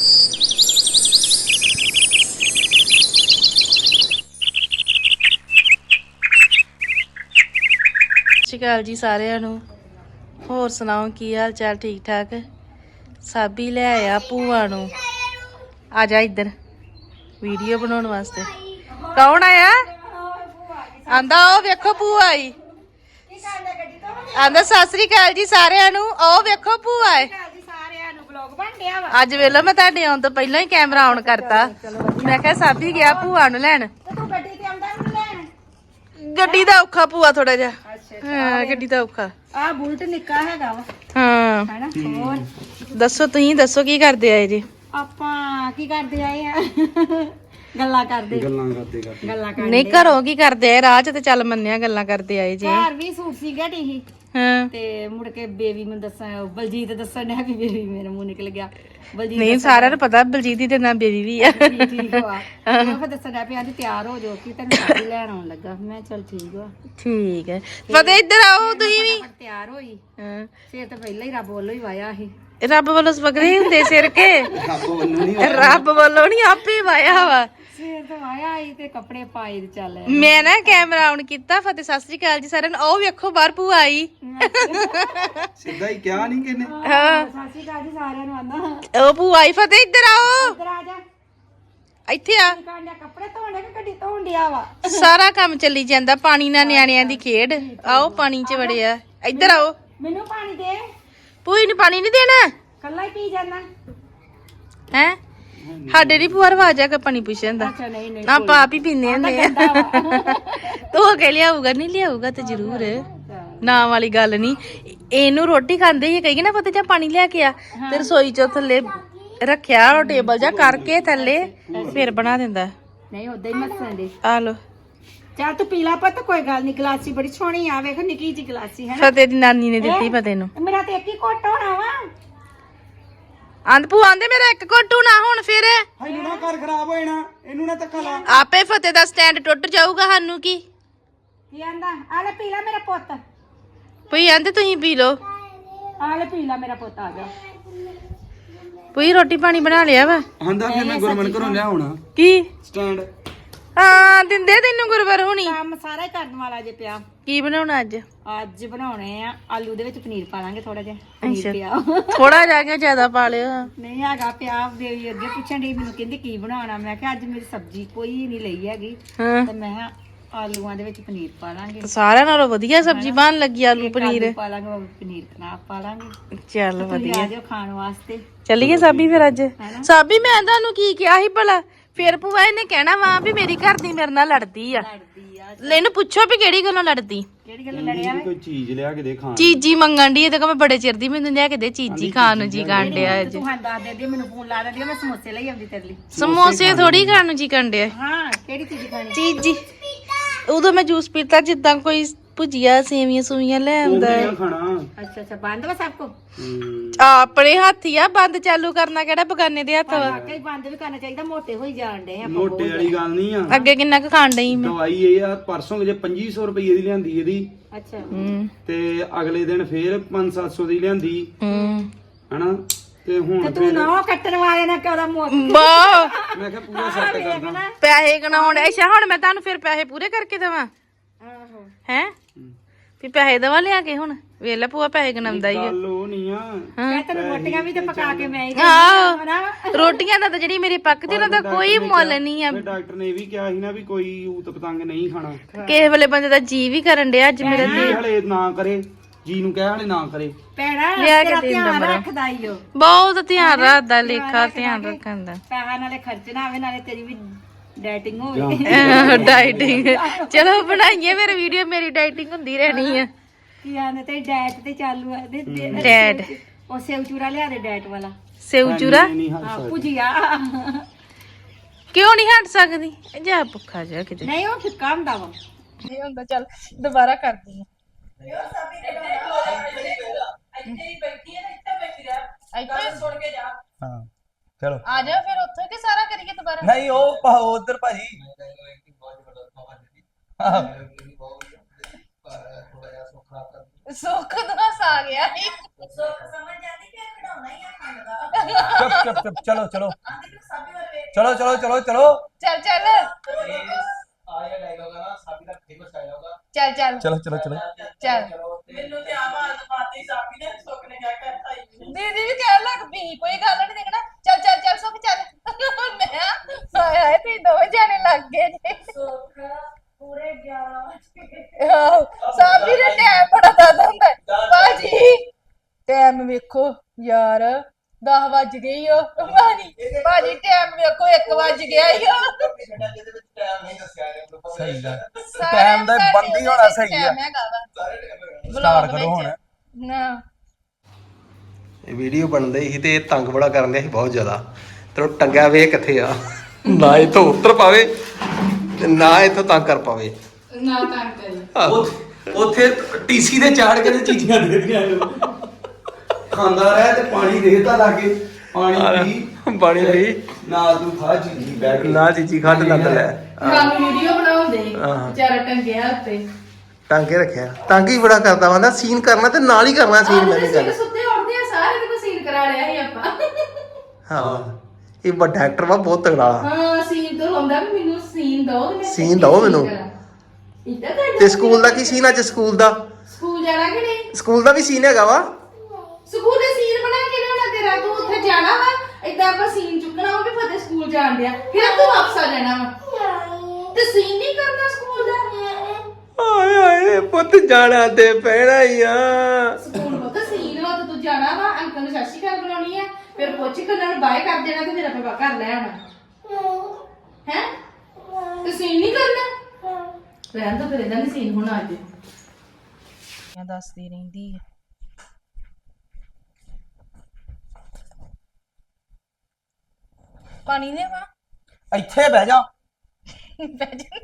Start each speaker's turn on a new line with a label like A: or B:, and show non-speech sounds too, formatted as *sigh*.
A: ਸਤਿ ਸ਼੍ਰੀ ਅਕਾਲ ਜੀ ਸਾਰਿਆਂ ਨੂੰ। ਹੋਰ ਸੁਣਾਓ, ਕੀ ਹਾਲ ਚਾਲ, ਠੀਕ ਠਾਕ? ਸਾਬੀ ਲੈ ਆਇਆ ਭੂਆ ਨੂੰ। ਆ ਜਾ ਇੱਧਰ, ਵੀਡੀਓ ਬਣਾਉਣ ਵਾਸਤੇ। ਕੌਣ ਆਇਆ? ਆਂਦਾ ਉਹ ਵੇਖੋ ਭੂਆ ਆਈ ਆਂਦਾ, ਸਤਿ ਸ਼੍ਰੀ ਅਕਾਲ ਜੀ ਸਾਰਿਆਂ ਨੂੰ। ਉਹ ਵੇਖੋ ਭੂਆ ਆਏ
B: ਬਣ ਵਾ।
A: ਅੱਜ ਵੇਲੋ ਮੈਂ ਤੁਹਾਡੇ ਆਉਣ ਤੋਂ ਪਹਿਲਾਂ ਹੀ ਕੈਮਰਾ ਆਨ ਕਰਤਾ। ਮੈਂ ਕਿਹਾ ਸਾਬੀ ਗਿਆ ਭੂਆ ਨੂੰ ਲੈਣ।
B: ਤੇ ਤੂੰ ਗੱਡੀ ਤੇ ਆਉਂਦਾ ਮੈਨੂੰ ਲੈਣ?
A: ਗੱਡੀ ਦਾ ਔਖਾ ਭੂਆ ਥੋੜਾ ਜਿਹਾ।
B: ਅੱਛਾ
A: ਹਾਂ ਗੱਡੀ ਦਾ ਔਖਾ।
B: ਆ ਬੁਲਟ ਨਿੱਕਾ ਹੈਗਾ ਵਾ।
A: ਹਾਂ।
B: ਹੈਨਾ ਹੋਰ?
A: ਦੱਸੋ ਤੁਸੀਂ ਦੱਸੋ ਕੀ ਕਰਦੇ ਆਏ ਜੀ?
B: ਆਪਾਂ ਕੀ ਕਰਦੇ ਆਏ ਆ? ਗੱਲਾਂ ਕਰਦੇ।
C: ਗੱਲਾਂ ਕਰਦੇ ਕਰਦੇ।
B: ਗੱਲਾਂ ਕਰਦੇ।
A: ਨਹੀਂ ਘਰੋਂ ਕੀ ਕਰਦੇ ਆ? ਰਾਹ 'ਚ ਤੇ ਚੱਲ ਮੰਨਿਆ ਗੱਲਾਂ ਕਰਦੇ ਆਏ ਜੀ।
B: ਘਰ ਵੀ ਸੂਟ ਸੀਗਾ ਢੀ
A: ਹਾਂ।
B: ਤੇ ਮੁੜ ਕੇ ਬੇਬੀ ਮੈਨੂੰ ਦੱਸਾਂ ਬਲਜੀਤ ਦੱਸਣ ਡਿਆ ਵੀ ਬੇਬੀ ਮੇਰੇ ਮੂੰਹ ਨਿਕਲ ਗਿਆ। ਬਲਜੀਤ
A: ਨਹੀਂ ਸਾਰਿਆਂ ਨੂੰ ਪਤਾ ਬਲਜੀਤ ਦੀ ਤੇ ਨਾ ਬੇਬੀ ਵੀ ਆ।
B: ਠੀਕ ਠੀਕ ਵਾ ਉਹ ਫਿਰ ਦੱਸਣ ਡਿਆ ਪਿਆ ਅੱਜ ਤਿਆਰ ਹੋ ਜਾਓ ਕਿ ਤੈਨੂੰ ਸਾਡੀ ਲੈਣ ਆਉਣ ਲੱਗਾ। ਮੈਂ ਚੱਲ ਠੀਕ ਵਾ
A: ਠੀਕ ਹੈ। ਫਤਿਹ ਇੱਧਰ ਆਓ ਤੁਸੀਂ ਵੀ।
B: ਤਿਆਰ ਹੋਈ।
A: ਹਾਂ।
B: ਫੇਰ ਤਾਂ ਪਹਿਲਾਂ ਹੀ ਰੱਬ ਵੱਲੋਂ ਹੀ ਵਾਇਆ ਸੀ।
A: ਰੱਬ ਵੱਲੋਂ ਸਵਗਰੇ ਹੁੰਦੇ ਸਿਰ ਕੇ?
C: ਰੱਬ ਵੱਲੋਂ ਨਹੀਂ
A: ਰੱਬ ਵੱਲੋਂ ਨਹੀਂ ਆਪੇ ਵਾਇਆ ਵਾ।
B: ਸਵੇਰ ਤੋਂ ਆਇਆ ਸੀ ਤੇ ਕੱਪੜੇ ਪਾਏ ਤੇ ਚੱਲ
A: ਮੈਂ ਨਾ ਕੈਮਰਾ ਆਨ ਕੀਤਾ ਫਤਿਹ ਸਤਿ ਸ੍ਰੀ ਅਕਾਲ ਜੀ ਸਾਰਿਆਂ ਨੂੰ। ਉਹ ਵੇਖੋ ਬਾਹਰ ਭੂਆ ਆਈ।
C: ਸਿੱਧਾ ਹੀ ਕਿਹਾ ਨਹੀਂ ਕਿਨੇ
A: ਹਾਂ
B: ਸਾਸੀ ਕਾਲ ਜੀ ਸਾਰਿਆਂ ਨੂੰ ਆਂਦਾ।
A: ਉਹ ਭੂਆ ਆਈ ਫਤਿਹ ਇੱਧਰ ਆਓ।
B: ਇੱਧਰ ਆ ਜਾ।
A: ਇੱਥੇ ਆ।
B: ਕੱਪੜੇ ਧੋਣੇ ਕਿ ਗੱਡੀ ਧੋਣ ਡਿਆ ਵਾ?
A: ਸਾਰਾ ਕੰਮ ਚੱਲੀ ਜਾਂਦਾ ਪਾਣੀ ਨਾਲ ਨਿਆਣਿਆਂ ਦੀ ਖੇਡ। ਆਓ ਪਾਣੀ 'ਚ ਵੜਿਆ। ਇੱਧਰ ਆਓ।
B: ਮੈਨੂੰ ਪਾਣੀ ਦੇ।
A: ਭੂਈ ਨੂੰ ਪਾਣੀ ਨਹੀਂ ਦੇਣਾ?
B: ਕੱਲਾ ਹੀ ਪੀ ਜਾਣਾ
A: ਹੈ? ਸਾਡੇ ਨਹੀਂ ਭੂਆ ਰਵਾਜ ਆ ਕੇ ਪਾਣੀ ਪੁੱਛਣ ਦਾ
B: ਅੱਛਾ ਨਹੀਂ ਨਹੀਂ
A: ਆਪਾਂ ਆਪ ਹੀ ਪੀਂਦੇ ਹੁੰਦੇ ਆ। *laughs* ਤੋ ਕੇ ਲਿਆਊਗਾ ਨਹੀਂ ਲਿਆਊਗਾ ਤੇ ਜ਼ਰੂਰ। ਨਾ ਵਾਲੀ ਗੱਲ ਨਹੀਂ ਇਹਨੂੰ ਰੋਟੀ ਖਾਂਦੇ ਹੀ ਕਹੀ ਨਾ ਪਤਾ ਜਾਂ ਪਾਣੀ ਲਿਆ ਕੇ ਆ। ਤੇ ਰਸੋਈ ਚੋਂ ਥੱਲੇ ਰੱਖਿਆ ਉਹ ਟੇਬਲ ਜਾਂ ਕਰਕੇ ਥੱਲੇ ਫਿਰ ਬਣਾ ਦਿੰਦਾ।
B: ਨਹੀਂ ਉਦਾਂ ਹੀ ਮੱਸਣ ਦੇ।
A: ਆ ਲੋ
B: ਚੱਲ ਤੂੰ ਪੀ ਲਾ ਪੁੱਤ ਕੋਈ ਗੱਲ ਨਹੀਂ ਗਲਾਸੀ ਬੜੀ ਸੋਹਣੀ ਆ ਵੇਖ ਨਿੱਕੀ ਜੀ ਗਲਾਸੀ ਹੈ
A: ਫਤਿਹ ਦੀ ਨਾਨੀ ਨੇ ਦਿੱਤੀ ਫਤਿਹ ਨੂੰ।
B: ਮੇਰਾ ਤੇ ਇੱਕ ਹੀ ਘੁੱਟ ਹੋਣਾ ਵਾ।
A: ਆਂਦ ਭੂ ਆਂਦੇ ਮੇਰਾ ਇੱਕ ਕੋਟੂ ਨਾ ਹੁਣ ਫਿਰ?
C: ਇਹਨੂੰ ਨਾ ਘਰ ਖਰਾਬ ਹੋ ਜਾਣਾ ਇਹਨੂੰ ਨਾ ਧੱਕਾ ਲਾ।
A: ਆਪੇ ਫਤਿਹ ਦਾ ਸਟੈਂਡ ਟੁੱਟ ਜਾਊਗਾ ਸਾਨੂੰ ਕੀ?
B: ਕੀ ਆਂਦਾ? ਆ ਲੈ ਪੀ ਲੈ ਮੇਰਾ ਪੁੱਤ।
A: ਭਈ ਆਂਦੇ ਤੁਸੀਂ ਪੀ ਲਓ।
B: ਆ ਲੈ ਪੀ ਲੈ ਮੇਰਾ ਪੁੱਤ ਆ ਜਾ।
A: ਭਈ ਰੋਟੀ ਪਾਣੀ ਬਣਾ ਲਿਆ ਵਾ?
C: ਆਂਦਾ ਫਿਰ ਮੈਂ ਗੁਰਮਨ ਘਰੋਂ ਲਿਆਉਣਾ।
A: ਕੀ?
C: ਸਟੈਂਡ।
A: ਹਾਂ ਦਿੰਦੇ ਤੈਨੂੰ ਗੁਰਵਰ ਹੁਣੀ।
B: ਕੰਮ ਸਾਰਾ ਹੀ ਕਰਨ ਵਾਲਾ ਜੇ ਪਿਆ।
A: ਕੀ ਬਣਾਉਣਾ ਅੱਜ?
B: ਅੱਜ ਬਣਾਉਣੇ ਆ ਆਲੂ ਦੇ ਵਿੱਚ ਪਨੀਰ ਪਾ ਲਾਂਗੇ ਥੋੜਾ ਜਿਹਾ। ਪਨੀਰ ਪਿਆ।
A: ਥੋੜਾ ਜਾ ਕੇ ਜ਼ਿਆਦਾ ਪਾ ਲਿਓ
B: ਨਹੀਂ ਹੈਗਾ ਪਿਆ ਬੇਬੀ ਅੱਗੇ ਪੁੱਛਣ ਦੀ ਮੈਨੂੰ ਕਹਿੰਦੀ ਕੀ ਬਣਾਉਣਾ? ਮੈਂ ਕਿਹਾ ਅੱਜ ਮੇਰੀ ਸਬਜ਼ੀ ਕੋਈ ਨਹੀਂ ਲਈ ਹੈਗੀ। ਤੇ ਮੈਂ ਆਲੂਆਂ ਦੇ ਵਿੱਚ ਪਨੀਰ ਪਾ ਲਾਂਗੇ।
A: ਸਾਰਿਆਂ ਨਾਲੋਂ ਵਧੀਆ ਸਬਜ਼ੀ ਬਣ ਲੱਗੀ ਆਲੂ ਪਨੀਰ।
B: ਪਾ ਲਾਂਗੇ ਪਨੀਰ ਕਨਾਫ ਪਾ ਲਾਂਗੇ।
A: ਚੱਲ
B: ਤੁਸੀਂ ਆ ਜਾਓ ਖਾਣ ਵਾਸਤੇ।
A: ਚੱਲੀਏ ਸਾਬੀ ਫਿਰ ਅੱਜ। ਸਾਬੀ ਮੈਂ ਤੁਹਾਨੂੰ ਕੀ ਕਿਹਾ ਸੀ ਭਲਾ? ਫਿਰ ਭੂਆ ਇਹਨੇ ਕਹਿਣਾ ਵਾ ਵੀ ਮੇਰੀ ਘਰ ਦੀ ਮੇਰੇ ਨਾਲ ਲੜਦੀ ਆ।
B: ਲੜਦੀ ਆ
A: ਇਹਨੂੰ ਪੁੱਛੋ ਵੀ ਕਿਹੜੀ ਗੱਲੋਂ ਲੜਦੀ?
B: ਕਿਹੜੀ ਗੱਲ ਲੜਿਆ ਵੇ?
C: ਕੋਈ ਚੀਜ਼ ਲਿਆ ਕੇ ਦੇ ਖਾਣ
A: ਚੀਜੀ ਮੰਗਣ ਦੀ ਤੇ ਕਹ ਮੈਂ ਬੜੇ ਚਿਰ ਦੀ ਮੈਨੂੰ ਲਿਆ ਕੇ ਦੇ ਚੀਜੀ ਖਾਣ ਨੂੰ ਜੀ ਕਾਂਡਿਆ ਅੱਜ।
B: ਤੂੰ ਹਾਂ ਦੱਸ ਦੇ ਦੇ ਮੈਨੂੰ ਫੋਨ ਲਾ ਦੇ ਮੈਂ ਸਮੋਸੇ ਲਈ ਆਉਂਦੀ ਤੇਰੇ ਲਈ।
A: ਸਮੋਸੇ ਥੋੜੀ ਖਾਣ ਨੂੰ। ਜੀ ਕਾਂਡਿਆ
B: ਹਾਂ ਕਿਹੜੀ ਚੀਜ਼ ਖਾਣੀ?
A: ਚੀਜੀ। ਉਦੋਂ ਮੈਂ ਜੂਸ ਪੀਤਾ ਜਿੱਦਾਂ ਕੋਈ ਭੁਜੀਆ ਸੇਵੀਆਂ ਸੂਈਆਂ ਲੈ ਆਉਂਦਾ ਹੈ।
C: ਖਾਣਾ।
B: ਅੱਛਾ ਅੱਛਾ ਬੰਦ ਵਾ ਸਭ ਕੋ?
C: ਹੂੰ।
A: ਆਪਣੇ ਹੱਥ ਹੀ ਆ ਬੰਦ ਚਾਲੂ ਕਰਨਾ ਕਿਹੜਾ ਬਗਾਨੇ ਦੇ ਹੱਥ ਵਾ?
B: ਵਾਕਈ ਬੰਦ ਵੀ ਕਰਨਾ ਚਾਹੀਦਾ ਮੋਟੇ ਹੋਈ ਜਾਣ ਡੇ ਆਪਾਂ
C: ਮੋਟੇ ਵਾਲੀ ਗੱਲ ਨਹੀਂ ਆ।
A: ਅੱਗੇ ਕਿੰਨਾ ਕੁ ਖਾਣ ਡਈ ਮੈਂ?
C: ਦਵਾਈ ਇਹ ਆ ਪਰਸੋਂ ਜੇ 2500 ਰੁਪਏ ਦੀ ਲਿਆਂਦੀ ਇਹਦੀ।
B: ਅੱਛਾ।
A: ਹੂੰ।
C: ਤੇ ਅਗਲੇ ਦਿਨ ਫੇਰ 5-700 ਦੀ ਲਿਆਂਦੀ।
A: ਹੂੰ।
C: ਹਨਾ? ਤੇ ਹੁਣ
B: ਤੇ ਤੂੰ ਨਾ ਕੱਟਣ ਵਾਲੇ ਨਾ ਕਿਉਂ ਦਾ ਮੋਟ
A: ਵਾਹ।
C: ਮੈਂ ਕਿਹਾ ਪੂਰਾ ਸੈੱਟ ਕਰਦਾ
A: ਪੈਸੇ ਗਣਾਉਣ ਅੱਛਾ ਹੁਣ ਮੈਂ ਤੁਹਾਨੂੰ ਫਿਰ ਪੈਸੇ ਪੂਰੇ ਕਰਕੇ ਦੇਵਾਂ?
B: ਆਹੋ।
A: ਹੈ? ਵੀ ਪੈਸੇ ਦੇਵਾਂ ਲਿਆ ਕੇ ਹੁਣ? ਵੇਲੇ ਭੂਆ ਪੈਸੇ ਗਣਾਉਂਦਾ ਹੀ ਆ।
C: ਗੱਲ ਉਹ ਨਹੀਂ ਆ।
B: ਮੈਂ ਤੈਨੂੰ ਰੋਟੀਆਂ ਵੀ ਤੇ ਪਕਾ ਕੇ ਮੈਂ ਹੀ
A: ਆਹੋ। ਰੋਟੀਆਂ ਦਾ ਤਾਂ ਜਿਹੜੀ ਮੇਰੀ ਪੱਕਦੀ ਉਹਨਾਂ ਦਾ ਕੋਈ ਮੁੱਲ ਨਹੀਂ ਆ।
C: ਡਾਕਟਰ ਨੇ ਇਹ ਵੀ ਕਿਹਾ ਸੀ ਨਾ ਵੀ ਕੋਈ ਊਤ ਪਤੰਗ ਨਹੀਂ ਖਾਣਾ।
A: ਕਿਸੇ ਵੇਲੇ ਬੰਦੇ ਦਾ ਜੀ ਵੀ ਕਰਨ ਡਿਆ ਅੱਜ ਮੇਰੇ
C: ਜੀ ਹਲੇ ਨਾ ਕਰੇ। ਜੀ ਨੂੰ ਕਹਿ ਹਲੇ ਨਾ ਕਰੇ।
B: ਪੈਣਾ
A: ਲਿਆ ਕੇ
B: ਧਿਆਨ
A: ਮੇਰਾ।
B: ਰੱਖਦਾ ਈ ਓ।
A: ਬਹੁਤ ਧਿਆਨ ਰੱਖਦਾ ਲੇਖਾ ਧਿਆਨ ਰੱਖਣ ਦਾ।
B: ਪੈਸਾ ਨਾਲੇ ਖਰਚਣਾ ਆਵੇ ਨਾਲੇ ਤੇਰੀ ਵੀ ਹੋਵੇ
A: ਡਾਈਟਿੰਗ *laughs* ਚਲੋ ਬਣਾਈਏ ਫਿਰ ਵੀਡੀਓ ਮੇਰੀ ਡਾਈਟਿੰਗ ਹੁੰਦੀ ਰਹਿਣੀ ਆ।
B: ਕੀ ਆਂਦੇ ਤੇ ਡੈਟ ਤੇ ਚਾਲੂ ਹੈ ਤੇ ਤੇ-
A: ਡੈਟ
B: ਉਹ ਸੇਵ ਚੂਰਾ ਲਿਆ ਦੇ ਡੈਟ ਵਾਲਾ।
A: ਸੇਉ ਚੂਰਾ?
C: ਨਹੀਂ ਨਹੀਂ ਹੱਸ
B: ਹਾਂ
C: ਸਕਦਾ।
B: ਭੁਜੀਆ।
A: ਕਿਉਂ ਨਹੀਂ ਹਟ ਸਕਦੀ? ਜਾ ਭੁੱਖਾ ਜਾ ਕਿਤੇ।
B: ਨਹੀਂ ਉਹ ਫਿੱਕਾ ਹੁੰਦਾ ਵਾ।
A: ਇਹ ਹੁੰਦਾ ਚੱਲ ਦੁਬਾਰਾ ਕਰਦੀ ਆ।
D: ਹਾਂ। ਚਲੋ।
A: ਆ ਜਾ ਫਿਰ ਉੱਥੇ ਕਿ ਸਾਰਾ ਕਰੀਏ ਦੁਬਾਰਾ?
D: ਨਹੀਂ ਉਹ ਉਧਰ ਭਾਜੀ।
A: ਸੁੱਖ ਦਾ ਆ ਗਿਆ ਸੀ
D: ਚੁੱਪ ਚੁੱਪ ਚੁੱਪ ਚਲੋ ਚਲੋ। ਚਲੋ ਚਲੋ ਚਲੋ। ਚਲੋ
A: ਚੱਲ। ਚੱਲ
E: ਆਇਆ ਡਾਇਲੌਗ ਆ ਨਾ ਸਾਬੀ ਦਾ ਫੇਮਸ ਡਾਇਲੌਗ ਆ
A: ਚੱਲ। ਚੱਲ
D: ਚਲੋ ਚਲੋ। ਚਲੋ।
A: ਚੱਲ
E: ਮੈਨੂੰ ਤੇ ਆਵਾਜ਼ ਪਾਤੀ ਸਾਬੀ ਨੇ ਸੁੱਕ ਨੇ ਕਿਆ ਕਰਤਾ
A: ਦੀਦੀ ਵੀ ਕਹਿਣ ਲੱਗ ਪਈ ਕੋਈ ਗੱਲ ਨਹੀਂ ਦੇਖਣਾ ਚੱਲ ਚੱਲ ਚੱਲ ਸੁੱਖ ਚੱਲ ਮੈਂ ਹਾਏ ਹਾਏ ਤੇ ਦੋਵੇਂ ਜਾਣੇ ਲੱਗ ਗਏ ਨੇ
F: ਪੂਰੇ 11 ਵਜੇ
A: ਆਹੋ, ਸਾਬੀ ਨੇ ਟਾਈਮ ਬੜਾ ਦੱਸਦਾ ਹੁੰਦਾ ਹੈ। ਭਾਜੀ ਟਾਈਮ ਵੇਖੋ ਯਾਰ 10 ਵੱਜ ਗਏ ਈ ਓ। ਭਾਜੀ ਭਾਜੀ ਟਾਈਮ ਵੇਖੋ 1 ਵੱਜ ਗਿਆ ਈ ਓ।
E: ਜਿਹਦੇ ਵਿੱਚ ਟਾਈਮ ਨਹੀਂ ਦੱਸਿਆ ਇਹਨੇ ਮੈਨੂੰ ਪਤਾ
D: ਸਹੀ ਗੱਲ
A: ਸਾਰੇ
D: ਟਾਈਮ ਦਾ ਬੰਦੀ। ਹੋਣਾ ਸਹੀ ਆ
E: ਸਾਰੇ ਟਾਈਮ
D: ਕਰੋ ਹੁਣ।
A: ਨਾ
G: ਇਹ ਵੀਡੀਓ ਬਣਦੇ ਸੀ ਤੇ ਇਹ ਤੰਗ ਬੜਾ ਕਰਨ ਡਿਆ ਸੀ ਬਹੁਤ ਜ਼ਿਆਦਾ। ਤੇ ਉਹ ਟੰਗਿਆ ਵੇ ਕਿੱਥੇ ਆ। ਨਾ ਇੱਥੋਂ ਉੱਤਰ ਪਾਵੇ ਤੇ ਨਾ ਇੱਥੋਂ ਤੰਗ ਕਰ ਪਾਵੇ।
A: ਨਾ ਤੰਗ ਕਰੀ।
C: ਉੱਥੇ- ਉੱਥੇ ਟੀਸੀ ਦੇ ਚਾੜ ਕੇ ਤੇ ਚੀਜ਼ੀਆਂ ਦੇ ਦਿੱਤੀਆਂ ਇਹਨੂੰ ਖਾਂਦਾ ਰਿਹਾ ਤੇ ਪਾਣੀ ਦੇਤਾ ਲਾਗੇ ਪਾਣੀ ਪੀ।
G: ਪਾਣੀ ਪੀ।
C: ਨਾਲ ਤੂੰ ਖਾ ਚੀਜ਼ੀ ਕੇ।
G: ਨਾ ਚੀਚੀ ਖੱਟ ਲੱਤ ਲੈ।
A: ਕੰਮ ਵੀਡੀਓ ਬਣਾਉਂਦੇ
G: ਹਾਂ।
A: ਵਿਚਾਰਾ ਟੰਗਿਆ ਉੱਤੇ।
G: ਟੰਗ ਰੱਖਿਆ। ਤੰਗ ਹੀ ਬੜਾ ਕਰਦਾ ਵੰਦਾ ਸੀਨ ਕਰਨਾ ਤੇ ਨਾਲ ਹੀ ਕਰਨਾ ਸੀਨ ਮੈਂ ਨਹੀਂ ਕਰਨਾ।
A: ਸੁੱਤੇ ਉੱਠਦੇ ਆ ਸਾਰੇ ਦੇ ਸੀਨ ਕਰਾ ਲਿਆ ਸੀ ਆਪਾਂ।
G: ਹਾਂ। ਇਹ ਵੱਡਾ ਐਕਟਰ ਵਾ ਬਹੁਤ ਤਗੜਾ
A: ਹਾਂ ਸੀਨ ਤੋਂ ਹੁੰਦਾ ਵੀ ਮੈਨੂੰ ਸੀਨ ਦਿਓ ਤੇ ਮੈਂ
G: ਸੀਨ ਦਿਓ ਮੈਨੂੰ। ਤੇ ਸਕੂਲ ਦਾ ਕੀ ਸੀਨ ਅੱਜ ਸਕੂਲ ਦਾ?
A: ਸਕੂਲ ਜਾਣਾ ਕਿ ਨਹੀਂ?
G: ਸਕੂਲ ਦਾ ਵੀ ਸੀਨ ਹੈਗਾ ਵਾ।
A: ਸਕੂਲ ਦੇ ਸੀਨ ਬਣਾ ਕੇ ਲਿਆਉਣਾ ਤੇਰਾ ਤੂੰ ਉੱਥੇ ਜਾਣਾ ਵਾ ਏਦਾਂ ਆਪਾਂ ਸੀਨ ਚੁੱਕਣਾ ਵਾ ਵੀ ਫਤਿਹ ਸਕੂਲ ਜਾਣ ਡਿਆ। ਫਿਰ ਤੂੰ ਵਾਪਸ ਆ ਜਾਣਾ ਵਾ। ਤੇ ਸੀਨ ਨਹੀਂ ਕਰਨਾ ਸਕੂਲ ਦਾ?
G: ਆਏ ਆਏ ਪੁੱਤ ਜਾਣਾ ਤੇ ਪੈਣਾ ਹੀ ਆ
A: ਸਕੂਲ ਬਹੁਤ ਸੀਨ ਵਾ ਤੇ ਜਾਣਾ ਵਾ ਅੰਕਲ ਨੂੰ ਸਤਿ ਸ਼੍ਰੀ ਅਕਾਲ ਬੁਲਾਉਣੀ ਆ ਫਿਰ ਪੁੱਛ ਕੇ ਉਹਨਾਂ ਨੂੰ ਬਾਏ ਕਰ ਦੇਣਾ ਤੇ ਫਿਰ ਆਪਾਂ ਘਰ ਲੈ ਆਉਣਾ। ਹੈ? ਤੇ ਸੀਨ ਨਹੀਂ ਕਰਨਾ? ਰਹਿਣ ਤਾਂ ਫਿਰ ਇਹਦਾ ਨਹੀਂ ਸੀਨ ਹੋਣਾ ਅੱਜ। ਮੈਂ ਦੱਸਦੀ ਰਹਿੰਦੀ ਹੈ ਪਾਣੀ ਦੇ ਵਾ
D: ਇੱਥੇ ਬਹਿ ਜਾ।
A: ਬਹਿ ਜਾ।